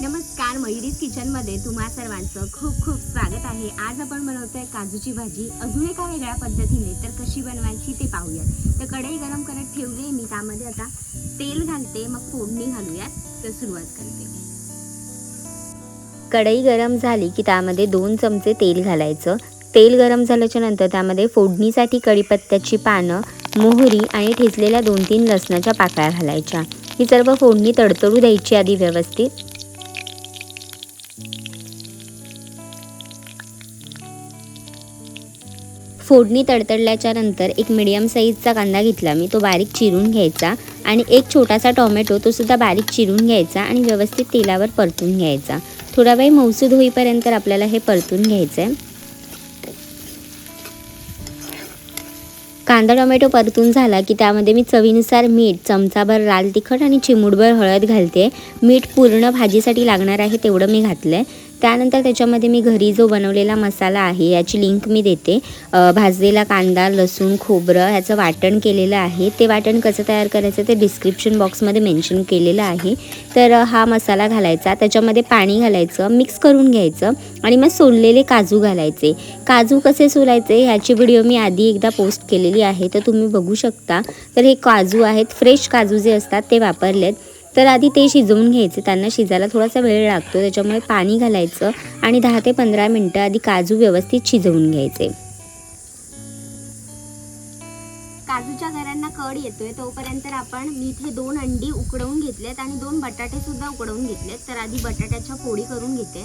नमस्कार मयुरीज किचनमध्ये तुम्हा सर्वांचं खूप खूप स्वागत आहे. आज आपण बनवतोय काजूची भाजी. अजून एका वेगळ्या पद्धतीने तर कशी बनवायची ते पाहूयात. तर कढई गरम करत ठेवली मी त्यामध्ये आता तेल घालते मग फोडणी घालूयात. तर सुरुवात करते. कढई गरम झाली की त्यामध्ये दोन चमचे तेल घालायचं. तेल गरम झाल्याच्यानंतर त्यामध्ये फोडणीसाठी कढीपत्त्याची पानं मोहरी आणि ठेचलेल्या दोन तीन लसणाच्या पाकळ्या घालायच्या. ही सर्व फोडणी तडतडू द्यायची आधी व्यवस्थित. फोडणी तडतडल्याच्या नंतर एक मिडियम साईजचा कांदा घेतला. मी तो बारीक चिरून घ्यायचा आणि एक छोटासा टोमॅटो तो सुद्धा बारीक चिरून घ्यायचा आणि व्यवस्थित तेलावर परतून घ्यायचा. थोडा वेळ मौसूद होईपर्यंत आपल्याला हे परतून घ्यायचं आहे कांदा टोमॅटो परतून झाला की त्यामध्ये मी चवीनुसार मीठ चमचाभर लाल तिखट आणि चिमूडभर हळद घालते. मीठ पूर्ण भाजीसाठी लागणार आहे तेवढं मी घातलं आहे त्यानंतर त्याच्यामध्ये मी घरी जो बनवलेला मसाला आहे याची लिंक मी देते. भाजलेला कांदा लसूण खोबरं ह्याचं वाटण केलेलं आहे. ते वाटण कसं तयार करायचं ते डिस्क्रिप्शन बॉक्समध्ये मेन्शन केलेलं आहे. तर हा मसाला घालायचा त्याच्यामध्ये पाणी घालायचं मिक्स करून घ्यायचं आणि मग सोललेले काजू घालायचे. काजू कसे सोलायचे ह्याची व्हिडिओ मी आधी एकदा पोस्ट केलेली आहे तर तुम्ही बघू शकता. तर हे काजू आहेत फ्रेश काजू जे असतात ते वापरलेत. तर आधी ते शिजवून घ्यायचे. त्यांना शिजायला थोडासा वेळ लागतो. त्याच्यामुळे पाणी घालायचं आणि दहा ते पंधरा मिनटं आधी काजू व्यवस्थित शिजवून घ्यायचे. काजूच्या घरांना कड येतोय. तोपर्यंत आपण मी इथे दोन अंडी उकडवून घेतलेत आणि दोन बटाटे सुद्धा उकडवून घेतलेत. तर आधी बटाट्याच्या पोळी करून घेते.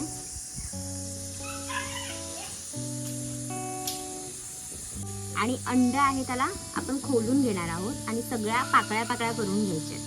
आणि अंड आहे त्याला आपण खोलून घेणार आहोत. आणि सगळ्या पाकळ्या पाकळ्या करून घ्यायच्या.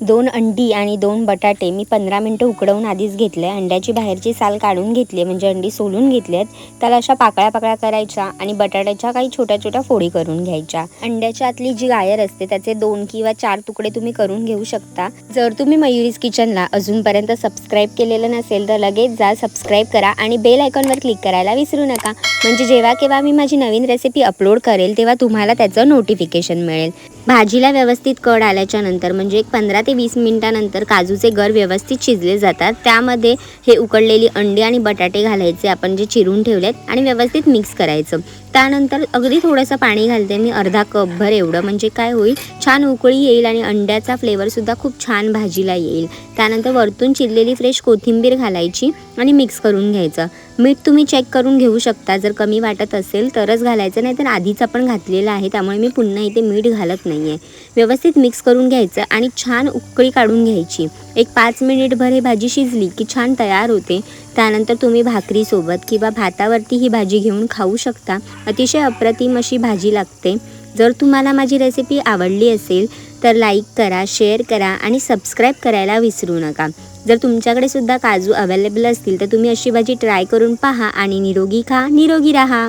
दोन अंडी आणि दोन बटाटे मी पंधरा मिनटं उकडवून आधीच घेतले. अंड्याची बाहेरची साल काढून घेतली. म्हणजे अंडी सोलून घेतली आहेत. त्याला अशा पाकळ्या पाकळ्या करायच्या आणि बटाट्याच्या काही छोट्या छोट्या फोडी करून घ्यायच्या. अंड्याच्या आतली जी गायर असते त्याचे दोन किंवा चार तुकडे तुम्ही करून घेऊ शकता. जर तुम्ही मयुरीज किचनला अजूनपर्यंत सबस्क्राईब केलेलं नसेल तर लगेच जा सबस्क्राईब करा आणि बेल आयकॉनवर क्लिक करायला विसरू नका. म्हणजे जेव्हा केव्हा मी माझी नवीन रेसिपी अपलोड करेल तेव्हा तुम्हाला त्याचं नोटिफिकेशन मिळेल. भाजीला व्यवस्थित कड आल्याच्यानंतर म्हणजे एक पंधरा ते वीस मिनिटानंतर काजूचे गर व्यवस्थित शिजले जातात. त्यामध्ये हे उकडलेली अंडी आणि बटाटे घालायचे. आपण जे चिरून ठेवलेत आणि व्यवस्थित मिक्स करायचं. त्यानंतर अगदी थोडंसं पाणी घालते मी. अर्धा कपभर एवढं. म्हणजे काय होईल? छान उकळी येईल आणि अंड्याचा फ्लेवरसुद्धा खूप छान भाजीला येईल. त्यानंतर वरतून चिरलेली फ्रेश कोथिंबीर घालायची. आणि मिक्स करून घ्यायचं. मीठ तुम्ही चेक करून घेऊ शकता. जर कमी वाटत असेल तरच घालायचं नाही तर आधीच आपण घातलेलं आहे त्यामुळे मी पुन्हा इथे मीठ घालत नाही आहे व्यवस्थित मिक्स करून घ्यायचं आणि छान उकळी काढून घ्यायची. एक पाच मिनिटभर हे भाजी शिजली की छान तयार होते. त्यानंतर तुम्ही भाकरीसोबत किंवा भातावरती ही भाजी घेऊन खाऊ शकता. अतिशय अप्रतिम अशी भाजी लागते. जर तुम्हाला माझी रेसिपी आवडली असेल तर लाईक करा शेअर करा आणि सबस्क्राईब करायला विसरू नका. जर तुमच्याकडे सुद्धा काजू अवेलेबल असतील तर तुम्ही अशी भाजी ट्राय करून पहा आणि निरोगी खा निरोगी राहा.